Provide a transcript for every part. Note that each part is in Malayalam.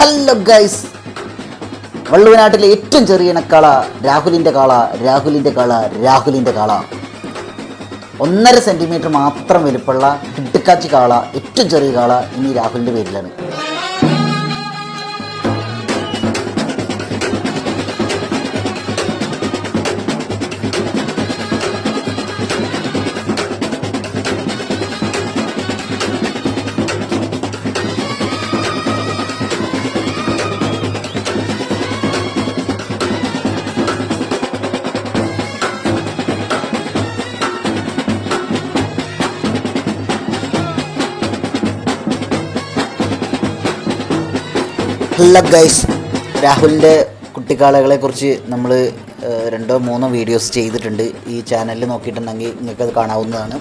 ഹലോ ഗൈസ് വള്ളുവനാട്ടിലെ ഏറ്റവും ചെറിയ ഇണക്കാള രാഹുലിന്റെ കാള രാഹുലിന്റെ കാള രാഹുലിന്റെ കാള. ഒന്നര സെന്റിമീറ്റർ മാത്രം വലുപ്പുള്ള കിട്ടിക്കാച്ചി കാള ഏറ്റവും ചെറിയ കാള ഇനി രാഹുലിന്റെ പേരിലാണ്. ഹലോ ഗൈസ് രാഹുലിന്റെ കുട്ടിക്കാലകളെ കുറിച്ച് നമ്മൾ രണ്ടോ മൂന്നോ വീഡിയോസ് ചെയ്തിട്ടുണ്ട്. ഈ ചാനലിൽ നോക്കിയിട്ടുണ്ടെങ്കിൽ നിങ്ങൾക്കത് കാണാവുന്നതാണ്.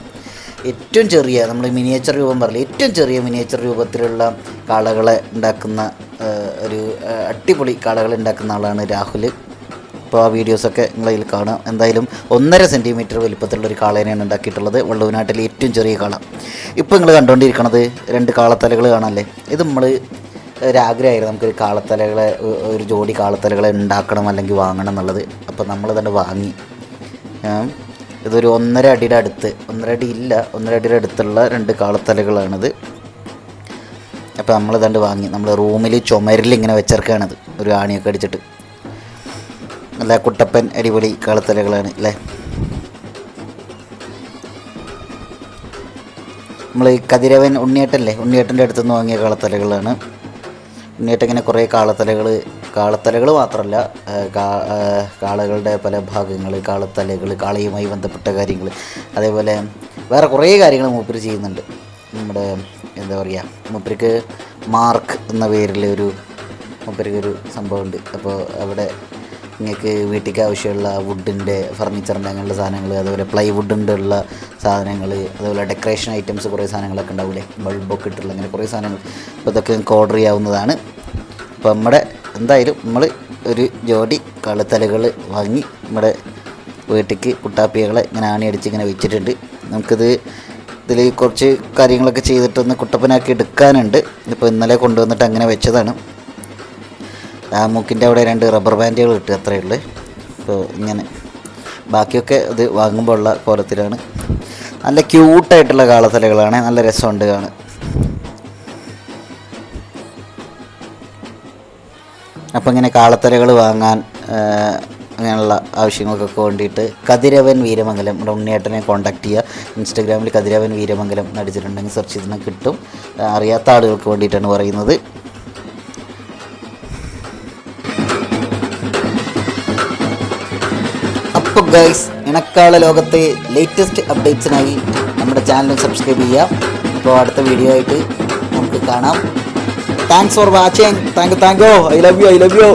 ഏറ്റവും ചെറിയ നമ്മൾ മിനിയേച്ചർ രൂപം പറയില്ല ഏറ്റവും ചെറിയ മിനിയേച്ചർ രൂപത്തിലുള്ള കാളകളെ ഉണ്ടാക്കുന്ന ഒരു അടിപൊളി കാളകൾ ഉണ്ടാക്കുന്ന ആളാണ് രാഹുൽ അപ്പോൾ ആ വീഡിയോസൊക്കെ നിങ്ങളതിൽ കാണാം. എന്തായാലും ഒന്നര സെന്റിമീറ്റർ വലിപ്പത്തിലുള്ള ഒരു കാളേനെയാണ് ഉണ്ടാക്കിയിട്ടുള്ളത്. വള്ളുവനാട്ടിലെ ഏറ്റവും ചെറിയ കാള. ഇപ്പോൾ നിങ്ങൾ കണ്ടുകൊണ്ടിരിക്കുന്നത് രണ്ട് കാളത്തലകൾ കാണാമല്ലേ ഇത് നമ്മൾ ഒരാഗ്രഹമായിരുന്നു. നമുക്കൊരു കാളത്തലകളെ ഒരു ജോഡി കാളത്തലകളെ ഉണ്ടാക്കണം അല്ലെങ്കിൽ വാങ്ങണം എന്നുള്ളത്. അപ്പോൾ നമ്മൾ തന്നെ വാങ്ങി ഇതൊരു ഒന്നര അടിയുടെ അടുത്ത് ഒന്നര അടി ഇല്ല ഒന്നര അടിയുടെ അടുത്തുള്ള രണ്ട് കാളത്തലകളാണിത്. അപ്പോൾ നമ്മൾ തണ്ട് വാങ്ങി. നമ്മൾ റൂമിൽ ചുമരിൽ ഇങ്ങനെ വെച്ചിറക്കുകയാണത് ഒരു ആണിയൊക്കെ അടിച്ചിട്ട്. നല്ല കുട്ടപ്പൻ അടിപൊളി കാളത്തലകളാണ് അല്ലേ? നമ്മൾ കതിരവൻ ഉണ്ണിയേട്ടല്ലേ ഉണ്ണിയേട്ടന്റെ അടുത്തുനിന്ന് വാങ്ങിയ കാളത്തലകളാണ്. ഇങ്ങനെ കുറേ കാളത്തലകൾ കാളത്തലകൾ മാത്രമല്ല കാളകളുടെ പല ഭാഗങ്ങൾ കാളത്തലകൾ കാളയുമായി ബന്ധപ്പെട്ട കാര്യങ്ങൾ അതേപോലെ വേറെ കുറേ കാര്യങ്ങൾ മൂപ്പര് ചെയ്യുന്നുണ്ട്. നമ്മുടെ എന്താ പറയുക മൂപ്പർക്ക് മാർക്ക് എന്ന പേരിലൊരു ഒരു സംഭവമുണ്ട്. അപ്പോൾ അവിടെ നിങ്ങൾക്ക് വീട്ടിലേക്ക് ആവശ്യമുള്ള വുഡിന്റെ ഫർണിച്ചറിന്റെ അങ്ങനെയുള്ള സാധനങ്ങൾ അതുപോലെ പ്ലൈവുഡിന്റെ ഉള്ള സാധനങ്ങൾ അതുപോലെ ഡെക്കറേഷൻ ഐറ്റംസ് കുറേ സാധനങ്ങളൊക്കെ ഉണ്ടാവില്ലേ ബൾബൊക്കെ ഇട്ടുള്ള അങ്ങനെ കുറേ സാധനങ്ങൾ അപ്പോൾ ഇതൊക്കെ നിങ്ങൾക്ക് ഓർഡർ ചെയ്യാവുന്നതാണ്. അപ്പോൾ നമ്മുടെ എന്തായാലും നമ്മൾ ഒരു ജോഡി കളത്തലകൾ വാങ്ങി നമ്മുടെ വീട്ടിലേക്ക് കുട്ടാപ്പികളെ ഇങ്ങനെ ആണി അടിച്ച് ഇങ്ങനെ വെച്ചിട്ടുണ്ട്. നമുക്കിത് ഇതിൽ കുറച്ച് കാര്യങ്ങളൊക്കെ ചെയ്തിട്ടൊന്ന് കുട്ടപ്പനാക്കി എടുക്കാനുണ്ട്. ഇപ്പോൾ ഇന്നലെ കൊണ്ടുവന്നിട്ട് അങ്ങനെ വെച്ചതാണ്. ആ മൂക്കിന്റെ അവിടെ രണ്ട് റബ്ബർ ബാൻഡുകൾ കിട്ടുക അത്രയേ ഉള്ളൂ. അപ്പോൾ ഇങ്ങനെ. ബാക്കിയൊക്കെ ഇത് വാങ്ങുമ്പോൾ ഉള്ള കോലത്തിലാണ്. നല്ല ക്യൂട്ടായിട്ടുള്ള കാളത്തലകളാണ്. നല്ല രസമുണ്ട് കാണാൻ. അപ്പോൾ ഇങ്ങനെ കാളത്തലകൾ വാങ്ങാൻ അങ്ങനെയുള്ള ആവശ്യങ്ങൾക്കൊക്കെ വേണ്ടിയിട്ട് കതിരവൻ വീരമംഗലം. നമ്മുടെ ഉണ്ണിയേട്ടനെ കോണ്ടാക്ട് ചെയ്യുക. ഇൻസ്റ്റഗ്രാമിൽ കതിരവൻ വീരമംഗലം എന്ന് അടിച്ചിട്ടുണ്ടെങ്കിൽ സെർച്ച് ചെയ്തിട്ടുണ്ടെങ്കിൽ കിട്ടും. അറിയാത്ത ആളുകൾക്ക് വേണ്ടിയിട്ടാണ് പറയുന്നത്. അപ്പോൾ ഗൈസ് ഇണക്കാള ലോകത്തെ ലേറ്റസ്റ്റ് അപ്ഡേറ്റ്സിനായി നമ്മുടെ ചാനൽ സബ്സ്ക്രൈബ് ചെയ്യാം അപ്പോൾ അടുത്ത വീഡിയോ ആയിട്ട് നമുക്ക് കാണാം. Thanks for watching thank you thank you I love you I love you